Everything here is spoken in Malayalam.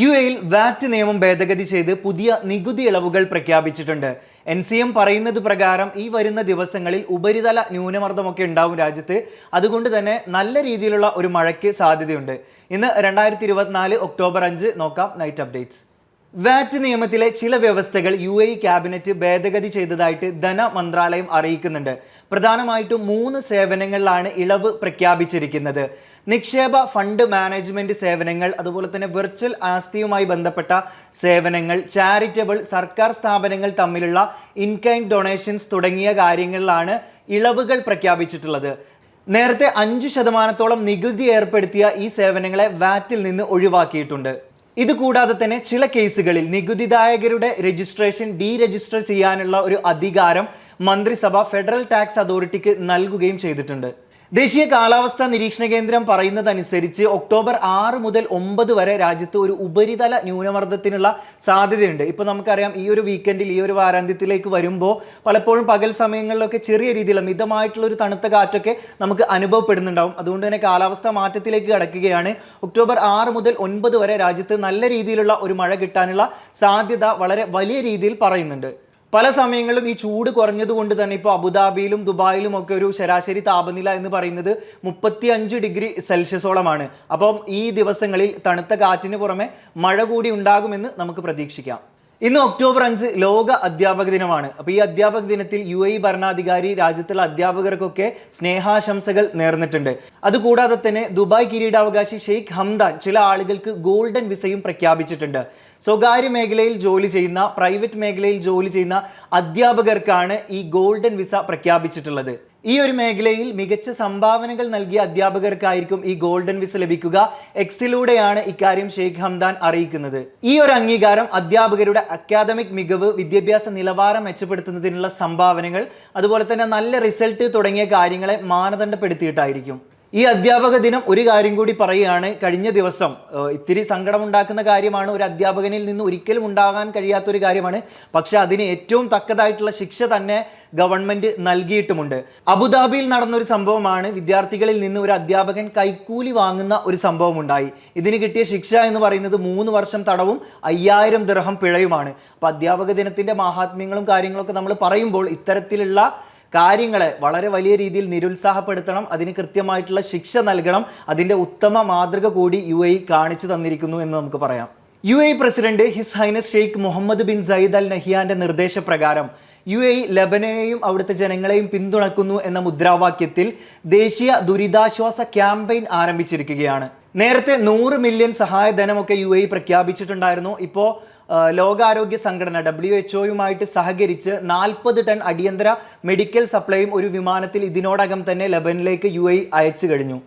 യു എയിൽ വാറ്റ് നിയമം ഭേദഗതി ചെയ്ത് പുതിയ നികുതി ഇളവുകൾ പ്രഖ്യാപിച്ചിട്ടുണ്ട്. എൻ സി എം പറയുന്നത് പ്രകാരം ഈ വരുന്ന ദിവസങ്ങളിൽ ഉപരിതല ന്യൂനമർദ്ദമൊക്കെ ഉണ്ടാവും രാജ്യത്ത്. അതുകൊണ്ട് തന്നെ നല്ല രീതിയിലുള്ള ഒരു മഴയ്ക്ക് സാധ്യതയുണ്ട്. ഇന്ന് രണ്ടായിരത്തി ഒക്ടോബർ അഞ്ച് നോക്കാം. നൈറ്റ് അപ്ഡേറ്റ്സ് വാറ്റ് നിയമത്തിലെ ചില വ്യവസ്ഥകൾ യു എ ക്യാബിനറ്റ് ഭേദഗതി ചെയ്തതായിട്ട് ധന മന്ത്രാലയം അറിയിക്കുന്നുണ്ട്. പ്രധാനമായിട്ടും മൂന്ന് സേവനങ്ങളിലാണ് ഇളവ് പ്രഖ്യാപിച്ചിരിക്കുന്നത്. നിക്ഷേപ ഫണ്ട് മാനേജ്മെന്റ് സേവനങ്ങൾ അതുപോലെ തന്നെ വെർച്വൽ ആസ്തിയുമായി ബന്ധപ്പെട്ട സേവനങ്ങൾ ചാരിറ്റബിൾ സർക്കാർ സ്ഥാപനങ്ങൾ തമ്മിലുള്ള ഇൻകൈൻ ഡൊണേഷൻസ് തുടങ്ങിയ കാര്യങ്ങളിലാണ് ഇളവുകൾ പ്രഖ്യാപിച്ചിട്ടുള്ളത്. നേരത്തെ അഞ്ച് ശതമാനത്തോളം നികുതി ഏർപ്പെടുത്തിയ ഈ സേവനങ്ങളെ വാറ്റിൽ നിന്ന് ഒഴിവാക്കിയിട്ടുണ്ട്. ഇത് കൂടാതെ തന്നെ ചില കേസുകളിൽ നികുതിദായകരുടെ രജിസ്ട്രേഷൻ ഡീ രജിസ്റ്റർ ചെയ്യാനുള്ള ഒരു അധികാരം മന്ത്രിസഭ ഫെഡറൽ ടാക്സ് അതോറിറ്റിക്ക് നൽകുകയും ചെയ്തിട്ടുണ്ട്. ദേശീയ കാലാവസ്ഥാ നിരീക്ഷണ കേന്ദ്രം പറയുന്നതനുസരിച്ച് ഒക്ടോബർ ആറ് മുതൽ ഒമ്പത് വരെ രാജ്യത്ത് ഒരു ഉപരിതല ന്യൂനമർദ്ദത്തിനുള്ള സാധ്യതയുണ്ട്. ഇപ്പോൾ നമുക്കറിയാം ഈ ഒരു വീക്കെൻഡിൽ ഈ ഒരു വാരാന്ത്യത്തിലേക്ക് വരുമ്പോൾ പലപ്പോഴും പകൽ സമയങ്ങളിലൊക്കെ ചെറിയ രീതിയിലുള്ള മിതമായിട്ടുള്ള ഒരു തണുത്ത കാറ്റൊക്കെ നമുക്ക് അനുഭവപ്പെടുന്നുണ്ടാവും. അതുകൊണ്ട് തന്നെ കാലാവസ്ഥ മാറ്റത്തിലേക്ക് കടക്കുകയാണ്. ഒക്ടോബർ ആറ് മുതൽ ഒൻപത് വരെ രാജ്യത്ത് നല്ല രീതിയിലുള്ള ഒരു മഴ കിട്ടാനുള്ള സാധ്യത വളരെ വലിയ രീതിയിൽ പറയുന്നുണ്ട്. പല സമയങ്ങളിലും ഈ ചൂട് കുറഞ്ഞതുകൊണ്ട് തന്നെ ഇപ്പോൾ അബുദാബിയിലും ദുബായിലും ഒക്കെ ഒരു ശരാശരി താപനില എന്ന് പറയുന്നത് മുപ്പത്തി അഞ്ച് ഡിഗ്രി സെൽഷ്യസോളമാണ്. അപ്പം ഈ ദിവസങ്ങളിൽ തണുത്ത കാറ്റിന് പുറമെ മഴ കൂടി ഉണ്ടാകുമെന്ന് നമുക്ക് പ്രതീക്ഷിക്കാം. ഇന്ന് ഒക്ടോബർ അഞ്ച് ലോക അധ്യാപക ദിനമാണ്. അപ്പോൾ ഈ അധ്യാപക ദിനത്തിൽ യു എ ഭരണാധികാരി രാജ്യത്തുള്ള അധ്യാപകർക്കൊക്കെ സ്നേഹാശംസകൾ നേർന്നിട്ടുണ്ട്. അതുകൂടാതെ തന്നെ ദുബായ് കിരീടാവകാശി ഷെയ്ഖ് ഹംദാൻ ചില ആളുകൾക്ക് ഗോൾഡൻ വിസയും പ്രഖ്യാപിച്ചിട്ടുണ്ട്. സ്വകാര്യ മേഖലയിൽ ജോലി ചെയ്യുന്ന പ്രൈവറ്റ് മേഖലയിൽ ജോലി ചെയ്യുന്ന അധ്യാപകർക്കാണ് ഈ ഗോൾഡൻ വിസ പ്രഖ്യാപിച്ചിട്ടുള്ളത്. ഈ ഒരു മേഖലയിൽ മികച്ച സംഭാവനകൾ നൽകിയ അധ്യാപകർക്കായിരിക്കും ഈ ഗോൾഡൻ വിസ ലഭിക്കുക. എക്സിലൂടെയാണ് ഇക്കാര്യം ഷെയ്ഖ് ഹംദാൻ അറിയിക്കുന്നത്. ഈ ഒരു അംഗീകാരം അധ്യാപകരുടെ അക്കാദമിക് മികവ് വിദ്യാഭ്യാസ നിലവാരം മെച്ചപ്പെടുത്തുന്നതിനുള്ള സംഭാവനകൾ അതുപോലെ തന്നെ നല്ല റിസൾട്ട് തുടങ്ങിയ കാര്യങ്ങളെ മാനദണ്ഡപ്പെടുത്തിയിട്ടായിരിക്കും. ഈ അധ്യാപക ദിനം ഒരു കാര്യം കൂടി പറയുകയാണ്. കഴിഞ്ഞ ദിവസം ഇത്തിരി സങ്കടമുണ്ടാക്കുന്ന കാര്യമാണ്. ഒരു അധ്യാപകനിൽ നിന്ന് ഒരിക്കലും ഉണ്ടാകാൻ കഴിയാത്ത ഒരു കാര്യമാണ്. പക്ഷെ അതിന് ഏറ്റവും തക്കതായിട്ടുള്ള ശിക്ഷ തന്നെ ഗവൺമെന്റ് നൽകിയിട്ടുമുണ്ട്. അബുദാബിയിൽ നടന്ന ഒരു സംഭവമാണ്. വിദ്യാർത്ഥികളിൽ നിന്ന് ഒരു അധ്യാപകൻ കൈക്കൂലി വാങ്ങുന്ന ഒരു സംഭവം ഉണ്ടായി ഇതിന് കിട്ടിയ ശിക്ഷ എന്ന് പറയുന്നത് മൂന്ന് വർഷം തടവും അയ്യായിരം ദൃഹം പിഴയുമാണ്. അപ്പൊ അധ്യാപക ദിനത്തിന്റെ മാഹാത്മ്യങ്ങളും കാര്യങ്ങളൊക്കെ നമ്മൾ പറയുമ്പോൾ ഇത്തരത്തിലുള്ള കാര്യങ്ങളെ വളരെ വലിയ രീതിയിൽ നിരുത്സാഹപ്പെടുത്തണം അതിന് കൃത്യമായിട്ടുള്ള ശിക്ഷ നൽകണം അതിന്റെ ഉത്തമ മാതൃക കൂടി യു കാണിച്ചു തന്നിരിക്കുന്നു എന്ന് നമുക്ക് പറയാം. U A president his highness Sheikh Mohammed bin Zayed al നഹിയാന്റെ നിർദ്ദേശപ്രകാരം യു എ ലബനനെയും അവിടുത്തെ ജനങ്ങളെയും പിന്തുണക്കുന്നു എന്ന മുദ്രാവാക്യത്തിൽ ദേശീയ ദുരിതാശ്വാസ ക്യാമ്പയിൻ ആരംഭിച്ചിരിക്കുകയാണ്. നേരത്തെ നൂറ് മില്യൺ സഹായധനമൊക്കെ യു എ പ്രഖ്യാപിച്ചിട്ടുണ്ടായിരുന്നു. ഇപ്പോൾ ലോകാരോഗ്യ സംഘടന ഡബ്ല്യു എച്ച് ഒയുമായിട്ട് സഹകരിച്ച് നാൽപ്പത് ടൺ അടിയന്തര മെഡിക്കൽ സപ്ലൈയും ഒരു വിമാനത്തിൽ ഇതിനോടകം തന്നെ ലബനിലേക്ക് യു അയച്ചു കഴിഞ്ഞു.